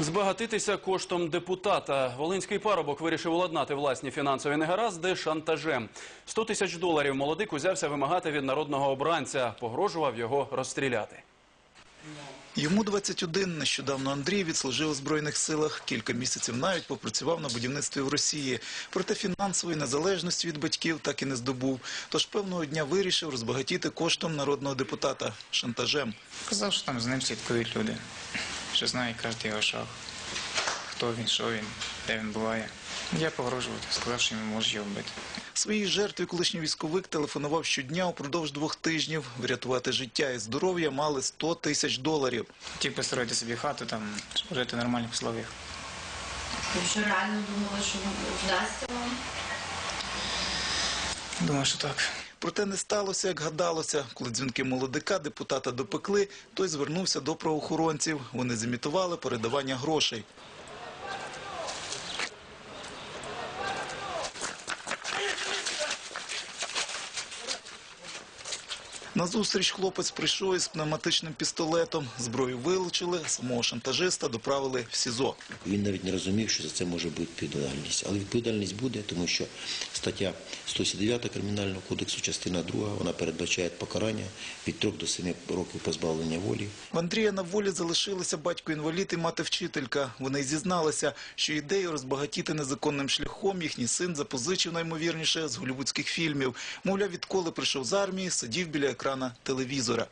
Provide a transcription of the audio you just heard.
Збагатитися коштом депутата. Волинський парубок вирішив уладнати власні фінансові негаразди шантажем. 100 тисяч доларів молодик узявся вимагати від народного обранця. Погрожував його розстріляти. Йому 21. Нещодавно Андрій відслужив у Збройних силах. Кілька місяців навіть попрацював на будівництві в Росії. Проте фінансової незалежності від батьків так і не здобув. Тож певного дня вирішив розбагатіти коштом народного депутата – шантажем. Казав, що там з ним слідкують люди, що знає кожен його шаг. Хто він, що він, де він буває. Я погрожував, сказав, що йому можуть його вбити. Своїй жертві колишній військовик телефонував щодня упродовж двох тижнів. Врятувати життя і здоров'я мали 100 тисяч доларів. Хотів построїти собі хату, там, щоб жити в нормальних условиях. Ви вже реально думали, що вдасться вам? Думаю, що так. Проте не сталося, як гадалося. Коли дзвінки молодика депутата допекли, той звернувся до правоохоронців. Вони зімітували передавання грошей. На зустріч хлопець прийшов із пневматичним пістолетом. Зброю вилучили, самого шантажиста доправили в СІЗО. Він навіть не розумів, що за це може бути відповідальність. Але відповідальність буде, тому що стаття 109 Кримінального кодексу, частина 2, вона передбачає покарання від 3 до 7 років позбавлення волі. В Андрія на волі залишилися батько-інвалід і мати-вчителька. Вони зізналися, що ідею розбагатіти незаконним шляхом їхній син запозичив наймовірніше з голівудських фільмів. Мовляв, відколи прийшов з армії, сидів біля екрана телевізора.